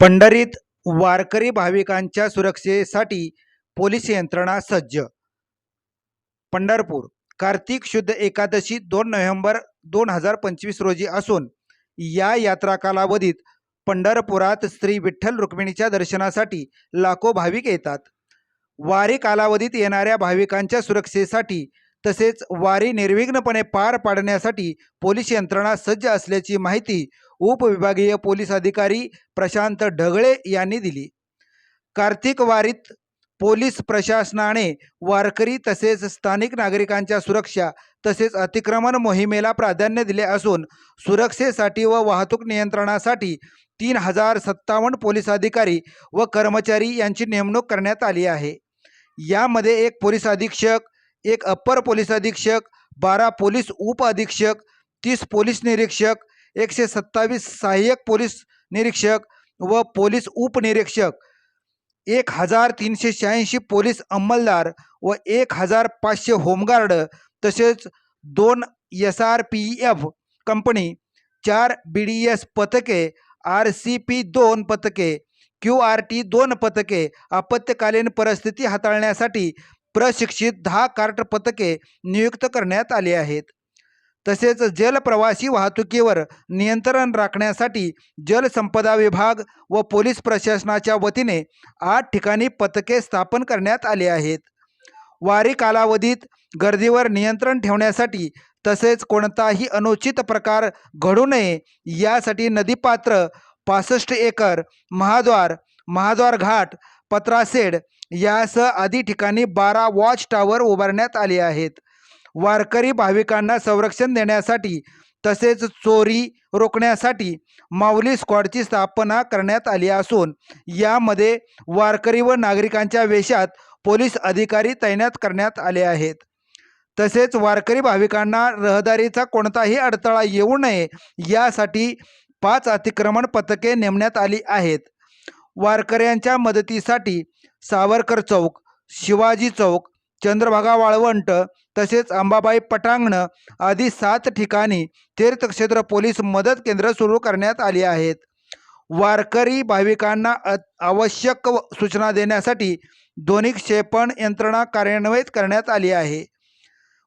पंढरीत वारकरी भाविकांच्या सुरक्षेसाठी पोलीस यंत्रणा सज्ज. पंढरपूर कार्तिक शुद्ध एकादशी दोन नोव्हेंबर दोन हजार पंचवीस रोजी असून या यात्रा कालावधीत पंढरपुरात श्री विठ्ठल रुक्मिणीच्या दर्शनासाठी लाखो भाविक येतात. वारी कालावधीत येणाऱ्या भाविकांच्या सुरक्षेसाठी तसेच वारी निर्विघ्नपणे पार पाडण्यासाठी पोलीस यंत्रणा सज्ज असल्याची माहिती उपविभागीय पोलीस अधिकारी प्रशांत ढगळे यांनी दिली. कार्तिक वारीत पोलीस प्रशासनाने वारकरी तसेच स्थानिक नागरिकांच्या सुरक्षा तसेच अतिक्रमण मोहिमेला प्राधान्य दिले असून सुरक्षेसाठी व वाहतूक नियंत्रणासाठी तीन हजार सत्तावन्न पोलीस अधिकारी व कर्मचारी यांची नेमणूक करण्यात आली आहे. यामध्ये एक पोलीस अधीक्षक एक अप्पर पोलीस अधीक्षक बारा पोलीस उप अधीक्षक तीस पोलीस निरीक्षक एकशे सत्तावीस सहाय्यक पोलीस निरीक्षक व पोलीस उपनिरीक्षक एक हजार तीनशे शहाऐंशी पोलीस अंमलदार व एक हजार पाचशे होमगार्ड तसेच दोन S R P F company चार बी डी एस पथके आर सी पी दोन पथके क्यू आर टी दोन पथके आपत्कालीन परिस्थिती हाताळण्यासाठी प्रशिक्षित दहा कार्ट पथके नियुक्त करण्यात आली आहेत. तसेच जलप्रवासी वाहतुकीवर नियंत्रण राखण्यासाठी जलसंपदा विभाग व पोलीस प्रशासनाच्या वतीने आठ ठिकाणी पथके स्थापन करण्यात आली आहेत. वारी कालावधीत गर्दीवर नियंत्रण ठेवण्यासाठी तसेच कोणताही अनुचित प्रकार घडू नये यासाठी नदीपात्र पासष्ट एकर महाद्वार महाद्वार घाट पत्रासेड यासह आदी ठिकाणी बारा वॉच टॉवर उभारण्यात आले आहेत. वारकरी भाविकांना संरक्षण देण्यासाठी तसेच चोरी रोखण्यासाठी माऊली स्क्वॉडची स्थापना करण्यात आली असून यामध्ये वारकरी व नागरिकांच्या वेशात पोलीस अधिकारी तैनात करण्यात आले आहेत. तसेच वारकरी भाविकांना रहदारीचा कोणताही अडथळा येऊ नये यासाठी पाच अतिक्रमण पथके नेमण्यात आली आहेत. वारकऱ्यांच्या मदतीसाठी सावरकर चौक शिवाजी चौक चंद्रभागा वाळवंट तसेच अंबाबाई पटांगण आदी सात ठिकाणी तीर्थक्षेत्र पोलीस मदत केंद्र सुरू करण्यात आली आहेत. वारकरी भाविकांना अ- आवश्यक व- सूचना देण्यासाठी ध्वनिक्षेपण क्षेपण यंत्रणा कार्यान्वित करण्यात आली आहे.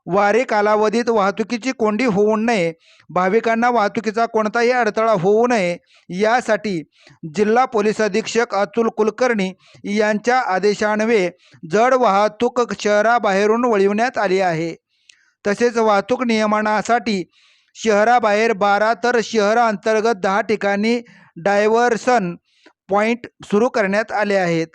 वारी कालावधीत वाहतुकीची कोंडी होऊ नये. भाविकांना वाहतुकीचा कोणताही अडथळा होऊ नये. यासाठी जिल्हा पोलीस अधीक्षक अतुल कुलकर्णी यांच्या आदेशान्वये जड वाहतूक शहराबाहेरून वळविण्यात आली आहे. तसेच वाहतूक नियमनासाठी शहराबाहेर बारा तर शहराअंतर्गत दहा ठिकाणी डायव्हर्सन पॉईंट सुरू करण्यात आले आहेत.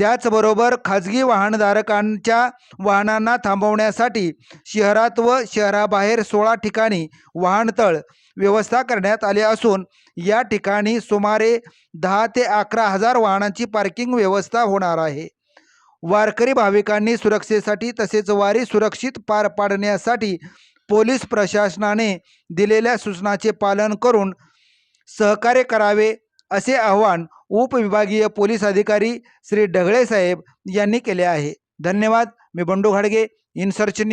त्याचबरोबर खाजगी वाहनधारकांच्या वाहनांना थांबवण्यासाठी शहरात व शहराबाहेर सोळा ठिकाणी वाहनतळ व्यवस्था करण्यात आली असून या ठिकाणी सुमारे दहा ते अकरा हजार वाहनांची पार्किंग व्यवस्था होणार आहे. वारकरी भाविकांनी सुरक्षेसाठी तसेच वारी सुरक्षित पार पाडण्यासाठी पोलीस प्रशासनाने दिलेल्या सूचनाचे पालन करून सहकार्य करावे असे आवाहन उपविभागीय पोलीस अधिकारी श्री ढगळे साहेब यांनी केले आहे. धन्यवाद. मी बंडू घाडगे इन सर्च न्यूज